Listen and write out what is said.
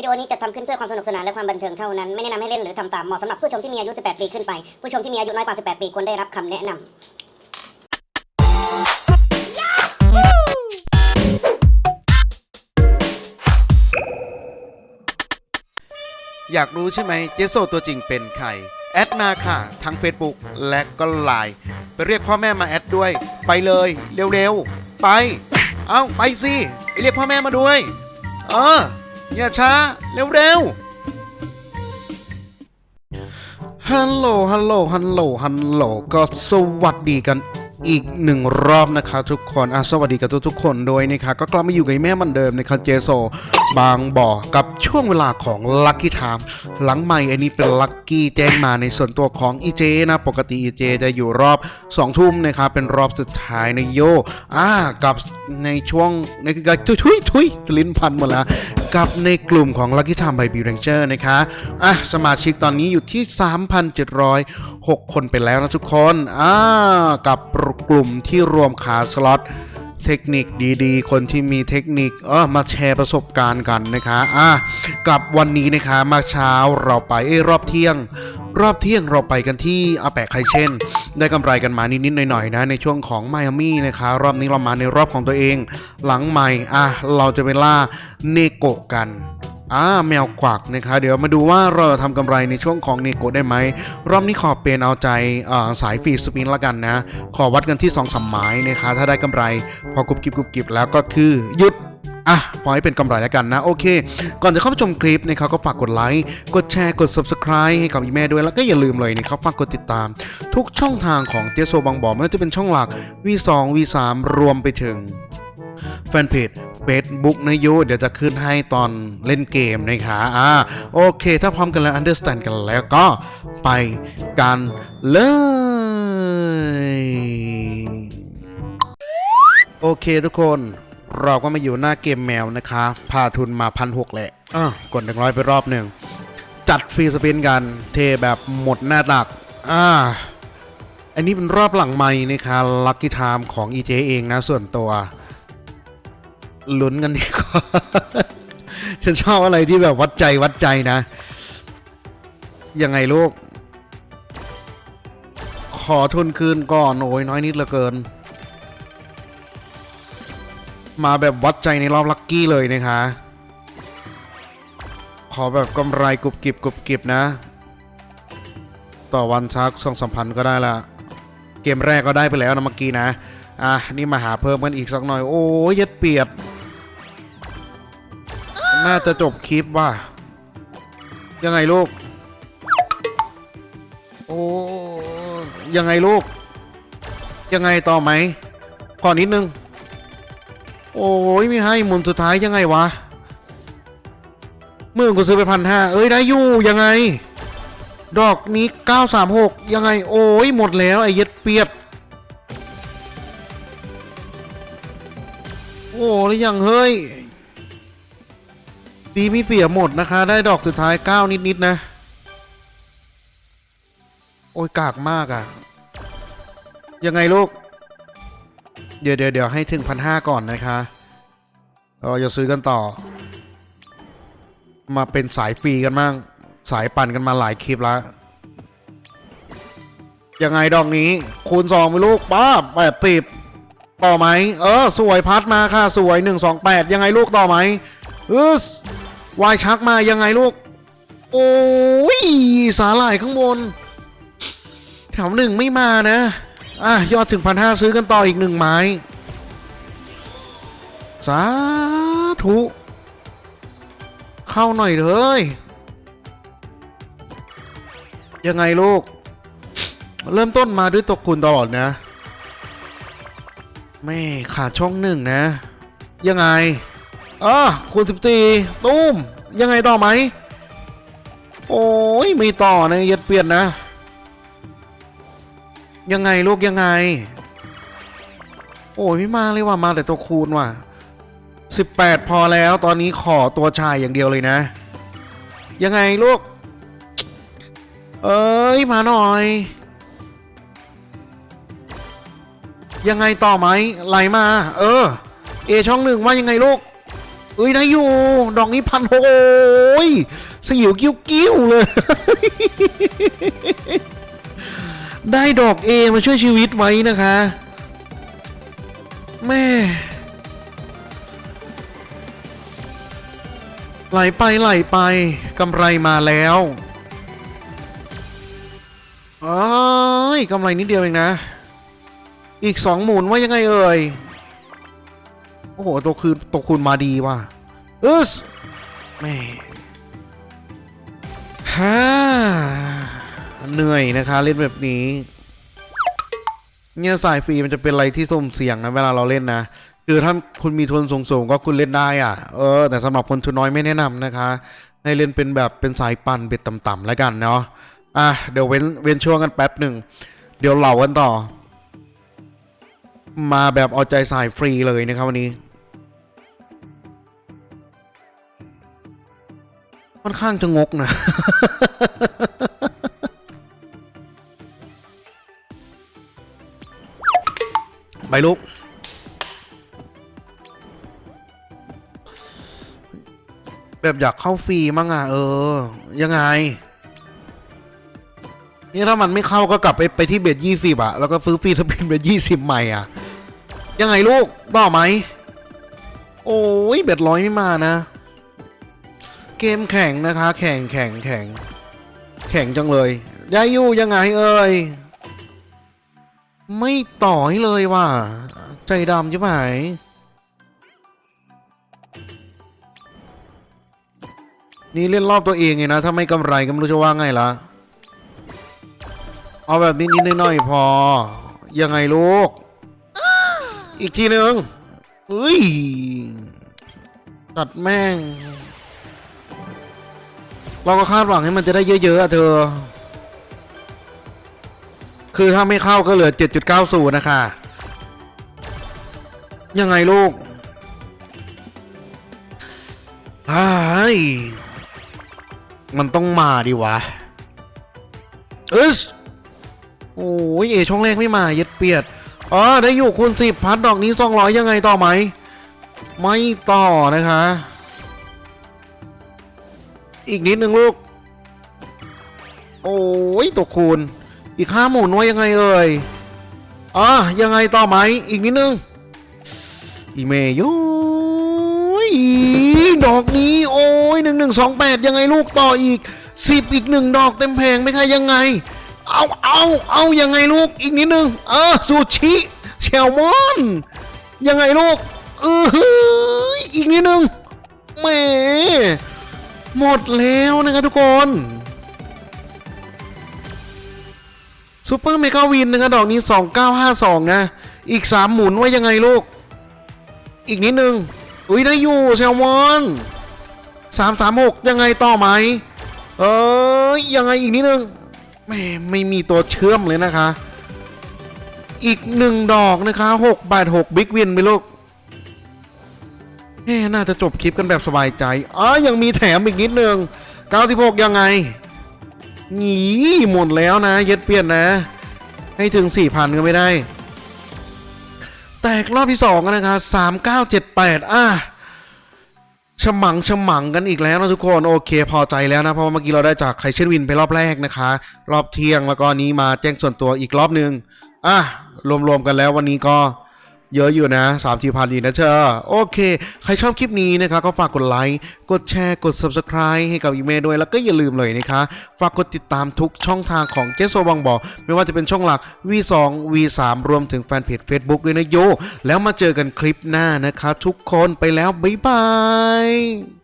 วิดีโอนี้จะทำขึ้นเพื่อความสนุกสนานและความบันเทิงเท่านั้น ไม่แนะนำให้เล่นหรือทำตาม เหมาะสำหรับผู้ชมที่มีอายุ 18 ปีขึ้นไป ผู้ชมที่มีอายุน้อยกว่า 18 ปีควรได้รับคำแนะนำอยากรู้ใช่ไหมเจโซตัวจริงเป็นใคร แอดมาค่ะ ทั้ง Facebook และก็ไลน์ไปเรียกพ่อแม่มาแอดด้วย ไปเลยเร็วๆ ไป เอ้า ไปสิ ไปเรียกพ่อแม่มาด้วย เออ อย่าช้า เร็วๆ ฮัลโหล ฮัลโหล ฮัลโหล ฮัลโหล ก็สวัสดีกันอีกหนึ่งรอบนะคะทุกคนอะสวัสดีกับทุกๆคนด้วยนะคะก็กลับมาอยู่กับแม่มันเดิมนะคะเจโซ บางบ่อกับช่วงเวลาของ Lucky Time หลังใหม่อันนี้เป็น Lucky แจ้งมาในส่วนตัวของ EJ นะ ปกติ EJ จจะอยู่รอบ2ทุ่มนะครับเป็นรอบสุดท้ายในโยอ่ากับในช่วงในการทุยทุยทุยลิ้นพันหมดแล้ว กับในกลุ่มของ Lucky Time by b Ranger นะคะอะสมาชิกตอนนี้อยู่ที่ 3,706 คนไปแล้วนะทุกคนอ่ากับกลุ่มที่รวมขาสล็อตเทคนิคดีๆ คนที่มีเทคนิคเออมาแชร์ประสบการณ์กันนะคะอะกับวันนี้นะคะมาเช้าเราไปเอ้รอบเที่ยง รอบเที่ยงเราไปกันที่อาแปะไคเช่น ได้กำไรกันมานิดๆหน่อยๆนะ ในช่วงของไมอามี่นะคะ รอบนี้เรามาในรอบของตัวเอง หลังใหม่อะเราจะไปล่าเนโกะกันอ่าแมวกวักนะคะเดี๋ยวมาดูว่าเราทำกำไรในช่วงของเนโกะได้ไหม รอบนี้ขอเป็นเอาใจสายฟรีสปินละกันนะ ขอวัดกันที่2องสามไม้นะคะถ้าได้กำไร พอกรุบกิบกรุบกิบแล้วก็คือหยุด อะปล่อยให้เป็นกำไรแล้วกันนะ โอเค ก่อนจะเข้าไปชมคลิปนะครับก็ฝากกดไลค์ กดแชร์ กด subscribe ให้กับอีแม่ด้วย แล้วก็อย่าลืมเลยนะครับฝากกดติดตาม ทุกช่องทางของเจโซบางบ่อไม่ว่าจะเป็นช่องหลัก V2 V3 รวมไปถึงแฟนเพจ Facebook นะโยเดี๋ยวจะขึ้นให้ตอนเล่นเกมนะคะอ่าโอเค ถ้าพร้อมกันแล้ว understand กันแล้วก็ไปกันเลยโอเคทุกคน เราก็มาอยู่หน้าเกมแมวนะคะ พาทุนมาพันหกแหละอะกดหนึ่งร้อยไปรอบหนึ่ง จัดฟรีสปินกัน เทแบบหมดหน้าตัก อ่า อันนี้เป็นรอบหลังใหม่นะคะลัคกี้ไทม์ของ EJ เองนะส่วนตัว ลุ้นกันดีกว่า ฉันชอบอะไรที่แบบวัดใจวัดใจนะ ยังไงลูก ขอทุนคืนก่อน โอ้ยน้อยนิดเหลือเกิน มาแบบวัดใจในรอบลัคกี้เลยนะคะ ขอแบบกำไรกรุบกริบกรุบกริบนะ ต่อวันชักสองสามพันก็ได้ละ เกมแรกก็ได้ไปแล้วนะเมื่อกี้นะ อะ นี่มาหาเพิ่มกันอีกสักหน่อย โอ้ยยัดเปียด น่าจะจบคลิปว่ะ ยังไงลูก โอ้ยังไงลูก ยังไงต่อไหมขอนิดนึง โอ้ยไม่ให้หมุนสุดท้ายยังไงวะเมื่อกูซื้อไปพันห้าเอ้ยได้อยู่ยังไง ดอกนี้936ยังไงโอ้ยหมดแล้วไอ้เย็ดเปียดโอ้แล้วยังเฮ้ยดีไม่เปียหมดนะคะ ได้ดอกสุดท้าย9นิดๆนะ โอ้ยกากมากอะ่ะ ยังไงลูก เดี๋ยวเดี๋ยวเดี๋ยวให้ถึงพันห้าก่อนนะคะเอออย่าซื้อกันต่อ มาเป็นสายฟรีกันมั่งสายปั่นกันมาหลายคลิปแล้ว ยังไงดอกนี้ คูณสองไปลูกป้าแปดสิบต่อไหม เออ สวยพัดมาค่ะ สวยหนึ่งสองแปดยังไงลูกต่อไหมเออวายชักมายังไงลูก โอ้ย สาหร่ายข้างบน แถวหนึ่งไม่มานะ อะยอดถึงพันห้าซื้อกันต่ออีกหนึ่งไม้ สาธุ เข้าหน่อยเถอะเฮ้ยยังไงลูก เริ่มต้นมาด้วยตกคุณตลอดนะ ไม่ขาดช่องหนึ่งนะ ยังไงอะคูณสิบสี่ตุ้ม ยังไงต่อไหม โอ้ยไม่ต่อนะเย็ดเปลี่ยนนะ ยังไงลูกยังไง โอ้ยไม่มาเลยว่ะมาแต่ตัวคูณว่ะสิบแปดพอแล้วตอนนี้ขอตัวชายอย่างเดียวเลยนะ ยังไงลูก เอ้ยมาหน่อย ยังไงต่อไหมไหลมา เออ เอช่องหนึ่งว่ายังไงลูกเอ้ยได้อยู่ ดอกนี้พันโอ้ยสยิวกิ้วกิ้วเลย ได้ดอกเอมาช่วยชีวิตไว้นะคะแม่ไหลไปไหลไปกำไรมาแล้วเอ้ยกำไรนิดเดียวเองนะ อีกสองหมุนว่ายังไงเอ่ย โอ้โหตัวคืนตัวคูณมาดีว่ะเอสแม่ฮ่า เหนื่อยนะคะ เล่นแบบนี้เนี่ยสายฟรีมันจะเป็นอะไรที่สุ่มเสี่ยงนะเวลาเราเล่นนะคือถ้าคุณมีทุนสูงๆก็คุณเล่นได้อะเออแต่สำหรับคนทุนน้อยไม่แนะนำนะคะให้เล่นเป็นแบบเป็นสายปั่นเบ็ดต่ำๆแล้วกันเนาะอะเดี๋ยวเว้นเว้นช่วงกันแป๊บหนึ่งเดี๋ยวเหล่ากันต่อ มาแบบเอาใจสายฟรีเลยนะครับวันนี้ค่อนข้างจะงกนะ ลุกแบบอยากเข้าฟรีมั้งอะ เออ ยังไง นี่ถ้ามันไม่เข้าก็กลับไปไปที่เบ็ดยี่สิบอะแล้วก็ซื้อฟรีสปินเบ็ดยี่สิบใหม่อะยังไงลูกต่อไหม โอ้ยเบ็ดร้อยไม่มานะ เกมแข่งนะคะ แข่งแข่งแข่งแข่งจังเลย ได้อยู่ยังไงเอ่ย ไม่ต่อให้เลยว่ะ ใจดำใช่ไหมนี่เล่นรอบตัวเองไงนะ ถ้าไม่กำไรก็ไม่รู้จะว่าไงละเอาแบบนิดหน่อยๆพอ ยังไงลูก อีกทีหนึ่งเฮ้ยตัดแม่ง เราก็คาดหวังให้มันจะได้เยอะๆอะเธอ คือถ้าไม่เข้าก็เหลือ 7.90 นะคะ ยังไงลูกไอ้มันต้องมาดิวะเอสโอ้ยเอช่องแรกไม่มาเย็ดเปียดอ๋อได้อยู่คูณสิบพัดดอกนี้สองร้อยยังไงต่อไหม ไม่ต่อนะคะ อีกนิดนึงลูก โอ้ยตกคูณ อีกห้าหมุนว่ายังไงเอ่ยอะยังไงต่อไหมอีกนิดนึง อีเมย์ยุยดอกนี้โอ้ยหนึ่งหนึ่งสองแปดยังไงลูกต่ออีกสิบอีกหนึ่งดอกเต็มแพงไหมคะยังไง เอาเอาเอายังไงลูกอีกนิดนึงเออซูชิแซลมอน ยังไงลูกเออเฮ้ยอีกนิดนึงแหมหมดแล้วนะครับทุกคน ซูเปอร์เมกาวินนะครับดอกนี้ 2952 นะ อีก 3 หมุนว่ายังไงลูก อีกนิดนึง อุ้ยได้อยู่แซลมอน336 ยังไงต่อไหม เอ้ยยังไงอีกนิดนึงแม่ไม่มีตัวเชื่อมเลยนะคะ อีกหนึ่งดอกนะคะหกบาทหกบิ๊กวินไปลูกแม่น่าจะจบคลิปกันแบบสบายใจอ๋อยังมีแถมอีกนิดนึง 96 ยังไง หนีหมดแล้วนะ เย็ดเปลี่ยนนะ ให้ถึง 4,000 ก็ไม่ได้ แตกรอบที่2กันนะคะ3978 อะฉมังฉมังกันอีกแล้วนะทุกคนโอเค พอใจแล้วนะเพราะว่าเมื่อกี้เราได้จากไคเชนวินไปรอบแรกนะคะ รอบเที่ยงแล้วก็นี้มาแจ้งส่วนตัวอีกรอบนึงอะรวมๆกันแล้ววันนี้ก็ เยอะอยู่นะ3ามสี่พันดีนะเชอโอเค ใครชอบคลิปนี้นะคะก็ฝากกดไลค์ กดแชร์ กด Subscribe ให้กับอีเมลด้วย แล้วก็อย่าลืมเลยนะคะ ฝากกดติดตามทุกช่องทางของเจสโซบังบอก ไม่ว่าจะเป็นช่องหลัก V2 V3 รวมถึงแฟนเพจ Facebook ด้วยนะโย แล้วมาเจอกันคลิปหน้านะคะ ทุกคนไปแล้ว บ๊ายบาย